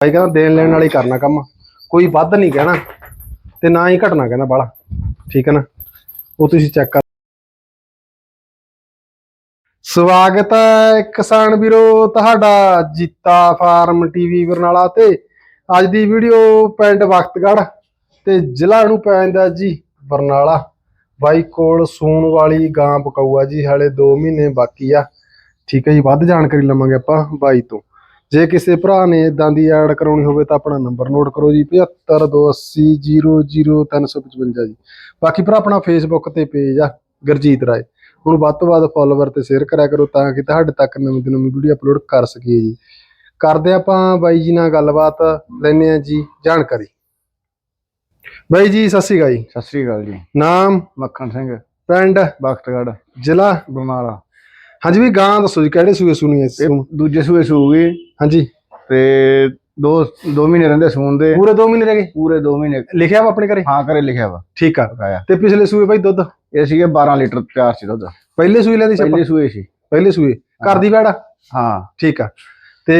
ਭਾਈ ਕਹਿੰਦਾ ਦੇਣ ਲੈਣ ਨਾਲ ਹੀ ਕਰਨਾ ਕੰਮ। ਕੋਈ ਵੱਧ ਨਹੀਂ ਕਹਿਣਾ ਤੇ ਨਾ ਹੀ ਘਟਣਾ ਕਹਿੰਦਾ ਬਾਲਾ ਠੀਕ ਹੈ ਨਾ? ਉਹ ਤੁਸੀਂ ਚੈੱਕ ਕਰ ਸਵਾਗਤ ਹੈ ਕਿਸਾਨ ਵੀਰੋ, ਤੁਹਾਡਾ ਜੀਤਾ ਫਾਰਮ ਟੀਵੀ ਬਰਨਾਲਾ ਤੇ। ਅੱਜ ਦੀ ਵੀਡੀਓ ਪਿੰਡ ਵਕਤਗੜ੍ਹ ਤੇ ਜ਼ਿਲ੍ਹਾ ਨੂੰ ਪੈਂਦਾ ਜੀ ਬਰਨਾਲਾ। ਬਾਈ ਕੋਲ ਸੂਣ ਵਾਲੀ ਗਾਂ ਪਕਾਊਆ ਜੀ, ਹਾਲੇ 2 ਮਹੀਨੇ ਬਾਕੀ ਆ। ਠੀਕ ਹੈ ਜੀ, ਵੱਧ ਜਾਣਕਾਰੀ ਲਵਾਂਗੇ ਆਪਾਂ ਬਾਈ ਤੋਂ। ਜੇ ਕਿਸੇ ਭਰਾ ਨੇ ਇਦਾਂ ਦੀ ਐਡ ਕਰਾਉਣੀ ਹੋਵੇ ਤਾਂ ਆਪਣਾ ਨੰਬਰ ਨੋਟ ਕਰੋ ਜੀ 7528000355 ਜੀ। ਬਾਕੀ ਭਰਾ ਆਪਣਾ ਫੇਸਬੁੱਕ ਤੇ ਪੇਜ ਆ ਗੁਰਜੀਤ ਰਾਏ। ਹੁਣ ਵੱਧ ਤੋਂ ਵੱਧ ਫਾਲੋਵਰ ਤੇ ਸ਼ੇਅਰ ਕਰਿਆ ਕਰੋ ਤਾਂ ਕਿ ਤੁਹਾਡੇ ਤੱਕ ਨਵੀਂ ਤੋਂ ਨਵੀਂ ਵੀਡੀਓ ਅਪਲੋਡ ਕਰ ਸਕੀਏ ਜੀ। ਕਰਦੇ ਆਪਾਂ ਬਾਈ ਜੀ ਨਾਲ ਗੱਲਬਾਤ ਲੈਨੇ ਆ ਜੀ ਜਾਣਕਾਰੀ। ਬਾਈ ਜੀ ਸਤਿ ਸ਼੍ਰੀ ਅਕਾਲ ਜੀ। ਸਤਿ ਸ੍ਰੀ ਅਕਾਲ ਜੀ। ਨਾਮ? ਮੱਖਣ ਸਿੰਘ। ਪਿੰਡ? ਬਖਤਗੜ ਜ਼ਿਲ੍ਹਾ? ਬਰਨਾਲਾ। ਹਾਂਜੀ ਵੀ ਗਾਂ ਦੱਸੋ ਜੀ ਕਿਹੜੇ ਸੂਏ ਸੁਣੀ ਇਹ ਦੂਜੇ ਸੂਏ ਸੂਗੀ ਹਾਂਜੀ। ਤੇ ਦੋ ਦੋ ਮਹੀਨੇ ਰਹਿੰਦੇ ਸੂਣ ਦੇ। ਪੂਰੇ 2 ਮਹੀਨੇ ਰਹਿ ਗਏ? ਪੂਰੇ 2 ਮਹੀਨੇ। ਲਿਖਿਆ ਵਾ ਆਪਣੇ ਘਰੇ? ਹਾਂ ਕਰੇ ਲਿਖਿਆ ਵਾ। ਠੀਕ। ਆ ਬਕਾਇਆ ਤੇ ਪਿਛਲੇ ਸੂਏ ਬਾਈ ਦੁੱਧ? ਇਹ ਸੀਗੇ 12 ਲੀਟਰ ਤਿਆਰ ਸੀ ਦੁੱਧ। ਪਹਿਲੇ ਸੂਏ ਲੈਂਦੀ ਸੀ ਆਪਾਂ? ਪਹਿਲੇ ਸੂਏ ਸੀ। ਪਹਿਲੇ ਸੂਏ। ਘਰ ਦੀ ਆ? ਹਾਂ। ਠੀਕ। ਆ ਤੇ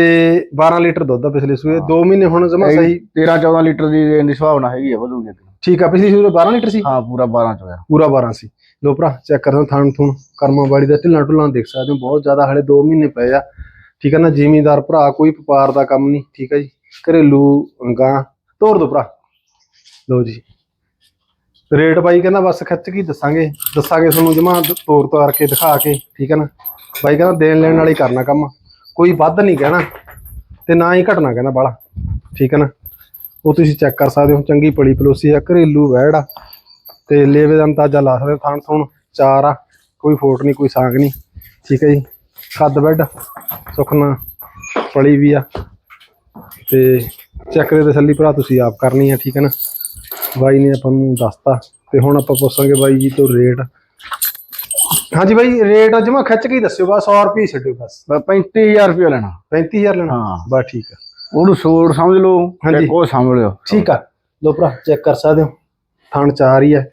12 ਲੀਟਰ ਦੁੱਧ ਆ ਪਿਛਲੇ ਸੂਏ। 2 ਮਹੀਨੇ ਹੁਣ ਜਮਾ ਸਹੀ? 13 14 ਲੀਟਰ ਦੀ ਦੇਣ ਦੀ ਸੰਭਾਵਨਾ ਹੈਗੀ ਆ ਵਧੂਗੀ ਅੱਗੇ। ਠੀਕ ਆ ਪਿਛਲੀ ਸੂਏ 12 ਲੀਟਰ ਸੀ? ਹਾਂ ਪੂਰਾ 12 ਚ ਹੋਇਆ। ਪੂਰਾ 12 ਸੀ। ਲੋ ਭਰਾ ਚੈੱਕ ਕਰੋ ਥਣ ਥੁਣ ਕਰਮਾਂ ਵਾਲੀ ਦਾ ਢਿੱਲਾਂ ਢੁੱਲਾਂ ਦੇਖ ਸਕਦੇ ਹੋ ਬਹੁਤ ਜ਼ਿਆਦਾ ਹਲੇ 2 ਮਹੀਨੇ ਪਏ ਆ। ਠੀਕ ਆ ਨਾ ਜ਼ਿਮੀਂਦਾਰ ਭਰਾ ਕੋਈ ਵਪਾਰ ਦਾ ਕੰਮ ਨਹੀਂ ਠੀਕ ਆ ਜੀ। ਘਰੇਲੂ ਗਾਂ ਤੋਰ ਦੋ ਭਰਾ। ਲੋ ਜੀ। ਰੇਟ ਬਾਈ ਕਹਿੰਦਾ ਬਸ ਖਿੱਚ ਕੇ ਦੱਸਾਂਗੇ। ਦੱਸਾਂਗੇ ਤੁਹਾਨੂੰ ਜਮਾ ਤੋਰ ਤੋਰ ਕੇ ਦਿਖਾ ਕੇ ਠੀਕ ਹੈ ਨਾ। ਬਾਈ ਕਹਿੰਦਾ ਦੇਣ ਲੈਣ ਵਾਲੀ ਕਰਨਾ ਕੰਮ। ਕੋਈ ਵੱਧ ਨਹੀਂ ਕਹਿਣਾ ਤੇ ਨਾ ਹੀ ਘਟਣਾ ਕਹਿੰਦਾ ਬਾਲਾ ਠੀਕ ਹੈ ਨਾ। ਉਹ ਤੁਸੀਂ ਚੈੱਕ ਕਰ ਸਕਦੇ ਹੋ ਚੰਗੀ ਪਲੀ ਪਲੋਸੀ ਆ ਘਰੇਲੂ ਵੈੜ ਆ। ਤੇ ਲੇਵੇ ਦਾ ਅੰਦਾਜ਼ਾ ਲਾ ਸਕਦੇ ਥਣ ਥੁਣ ਚਾਰ ਆ ਕੋਈ ਫੋਟ ਨਹੀਂ ਕੋਈ ਸਾਂਗ ਨਹੀਂ। ਠੀਕ ਹੈ ਜੀ ਖੱਦ ਬੈੱਡ ਸੁਖਨਾ ਪਲੀ ਵੀ ਆ। ਤੇ ਚੈੱਕ ਦੇ ਤਸੱਲੀ ਭਰਾ ਤੁਸੀਂ ਆਪ ਕਰਨੀ ਆ ਠੀਕ ਹੈ ਨਾ? ਬਾਈ ਨੇ ਆਪਾਂ ਨੂੰ ਦੱਸਤਾ ਤੇ ਹੁਣ ਆਪਾਂ ਪੁੱਛਾਂਗੇ ਬਾਈ ਜੀ ਤੋਂ ਰੇਟ। ਹਾਂਜੀ ਬਾਈ ਰੇਟ ਜਮਾ ਖਿੱਚ ਕੇ ਹੀ ਦੱਸਿਓ ਬਸ 100 ਰੁਪਏ ਛੱਡਿਓ ਬਸ। ਬਸ 35000 ਰੁਪਏ ਲੈਣਾ। 35000 ਲੈਣਾ? ਹਾਂ। ਬਸ ਠੀਕ ਆ। ਉਹਨੂੰ ਸੋੜ ਸਮਝ ਲਓ ਹਾਂਜੀ। ਉਹ ਸਮਝ ਲਿਓ। ਠੀਕ ਆ। ਲੋ ਭਰਾ ਚੈੱਕ ਕਰ ਸਕਦੇ ਹੋ। ਥਣ ਚਾਰ ਹੀ ਹੈ।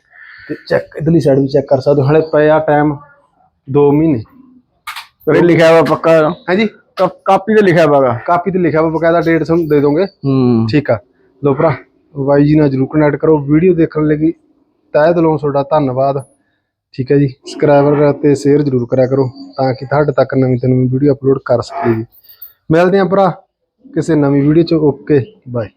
ਤੇ ਚੈੱਕ ਇਧਰਲੀ ਸਾਈਡ ਵੀ ਚੈੱਕ ਕਰ ਸਕਦੇ ਹੋ। ਹਲੇ ਪਿਆ ਟਾਈਮ 2 ਮਹੀਨੇ। ਤੇ ਲਿਖਿਆ ਵਾ ਪੱਕਾ। ਹਾਂਜੀ। ਕਾ- ਕਾਪੀ ਤੇ ਲਿਖਿਆ ਵਾਗਾ ਕਾਪੀ ਤੇ ਲਿਖਿਆ ਵਾ ਬਕਾਇਦਾ ਡੇਟ ਤੁਹਾਨੂੰ ਦੇ ਦੋਗੇ। ਹੂੰ। ਠੀਕ ਆ। ਲੋ ਭਰਾ ਬਾਈ ਜੀ ਨਾਲ ਜਰੂਰ ਕਨੈਕਟ ਕਰੋ। ਵੀਡੀਓ ਦੇਖਣ ਲਈ ਤਹਿ ਦਿਲੋਂ ਤੁਹਾਡਾ ਧੰਨਵਾਦ। ਠੀਕ ਹੈ ਜੀ। ਸਬਸਕ੍ਰਾਈਬਰ ਤੇ ਸ਼ੇਅਰ ਜਰੂਰ ਕਰਿਆ ਕਰੋ ਤਾਂ ਕਿ ਤੁਹਾਡੇ ਤੱਕ ਨਵੀਂ ਤੋਂ ਨਵੀਂ ਵੀਡੀਓ ਅਪਲੋਡ ਕਰ ਸਕੀਏ ਜੀ। ਮਿਲਦੇ ਹਾਂ ਭਰਾ। ਕਿਸੇ ਨਵੀਂ ਵੀਡੀਓ ਚ ਓਕੇ ਬਾਏ